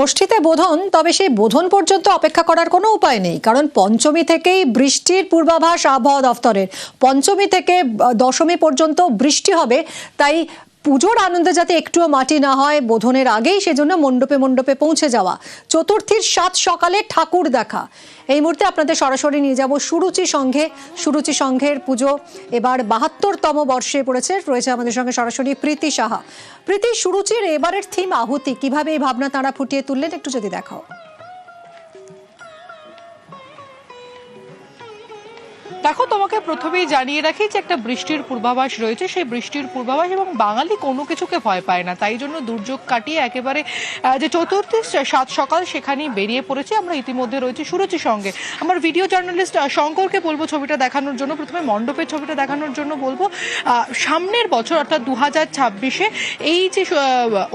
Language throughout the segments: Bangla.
ষষ্ঠীতে বোধন, তবে সেই বোধন পর্যন্ত অপেক্ষা করার কোনো উপায় নেই, কারণ পঞ্চমী থেকেই বৃষ্টির পূর্বাভাস আবহাওয়া দফতরের। পঞ্চমী থেকে দশমী পর্যন্ত বৃষ্টি হবে, তাই পুজোর আনন্দে যাতে একটুও মাটি না হয়, বোধনের আগেই সেজন্য মণ্ডপে মণ্ডপে পৌঁছে যাওয়া। চতুর্থীর সাত সকালে ঠাকুর দেখা। এই মুহূর্তে আপনাদের সরাসরি নিয়ে যাব সুরুচি সংঘে সুরুচি সংঘের পুজো এবার বাহাত্তরতম বর্ষে পড়েছে। রয়েছে আমাদের সঙ্গে সরাসরি প্রীতি সাহা। প্রীতি, সুরুচির এবারের থিম আহুতি। কীভাবে এই ভাবনা তারা ফুটিয়ে তুললেন, একটু যদি দেখাও। দেখো, তোমাকে প্রথমেই জানিয়ে রাখি যে একটা বৃষ্টির পূর্বাভাস রয়েছে। সেই বৃষ্টির পূর্বাভাস এবং বাঙালি কোনো কিছুকে ভয় পায় না। তাই জন্য দুর্যোগ কাটিয়ে একেবারে যে চতুর্থী সাত সকাল সেখানেই বেরিয়ে পড়েছে। আমরা ইতিমধ্যে রয়েছে সুরুচির সঙ্গে। আমার ভিডিও জার্নালিস্ট শঙ্করকে বলব ছবিটা দেখানোর জন্য। প্রথমে মণ্ডপের ছবিটা দেখানোর জন্য বলব। সামনের বছর, অর্থাৎ দু হাজার ছাব্বিশে এই যে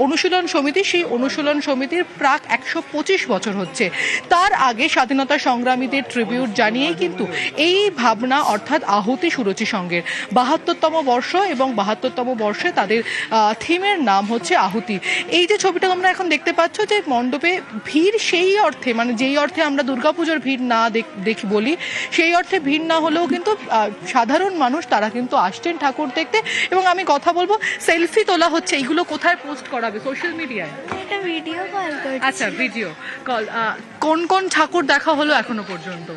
অনুশীলন সমিতি, সেই অনুশীলন সমিতির প্রাক একশো পঁচিশ বছর হচ্ছে। তার আগে স্বাধীনতা সংগ্রামীদের ট্রিবিউট জানিয়েই কিন্তু এই ভাবনা অর্থাৎ আহুতি সুরচি সঙ্গের। বাহাত্তরতম বর্ষ এবং বাহাত্তরতম বর্ষে তাদের থিমের নাম হচ্ছে আহুতি। এই যে ছবিটা তোমরা এখন দেখতে পাচ্ছ যে মণ্ডপে ভিড় সেই অর্থে মানে যেই অর্থে আমরা দুর্গাপুজোর ভিড় না দেখ- বলি সেই অর্থে ভিড় না হলেও কিন্তু সাধারণ মানুষ তারা কিন্তু আসছেন ঠাকুর দেখতে। এবং আমি কথা বলব সেলফি তোলা হচ্ছে এইগুলো কোথায় পোস্ট করাবে? সোশ্যাল মিডিয়ায়? ভিডিও কল আচ্ছা ভিডিও কল কোন কোন ঠাকুর দেখা হলো এখনও পর্যন্ত?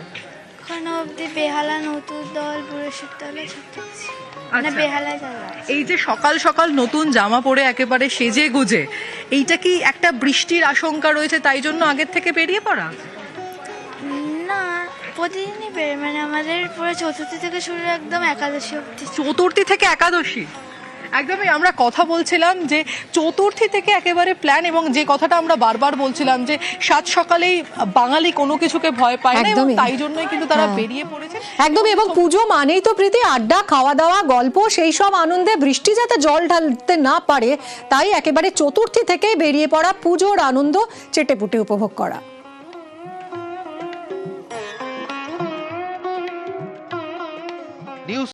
এখনও অবধি বেহালা নতুন দল পুরুষের দলে মানে। বেহালায় যাওয়া এই যে সকাল সকাল নতুন জামা পরে একেবারে সেজে গুজে এইটা কি একটা বৃষ্টির আশঙ্কা রয়েছে তাই জন্য আগের থেকে বেরিয়ে পড়া? না প্রতিদিনই বেড়ে মানে আমাদের পুরো চতুর্থী থেকে শুরু একদম একাদশী অবধি। চতুর্থী থেকে একাদশী? একদমই আমরা কথা বলছিলাম যে চতুর্থী থেকে একেবারে প্ল্যান এবং যে কথাটা আমরা বারবার বলছিলাম যে সাত সকালেই বাঙালি কোনো কিছুকে ভয় পায় না এবং তাই জন্যই কিন্তু তারা হ্যাঁ। বেরিয়ে পড়েছে। একদমই এবং পুজো মানেই তো প্রীতি আড্ডা খাওয়া দাওয়া গল্প সেই সব আনন্দে বৃষ্টি যাতে জল ঢালতে না পারে তাই একেবারে চতুর্থী থেকেই বেরিয়ে পড়া পুজোর আনন্দ চেটেপুটে উপভোগ করা।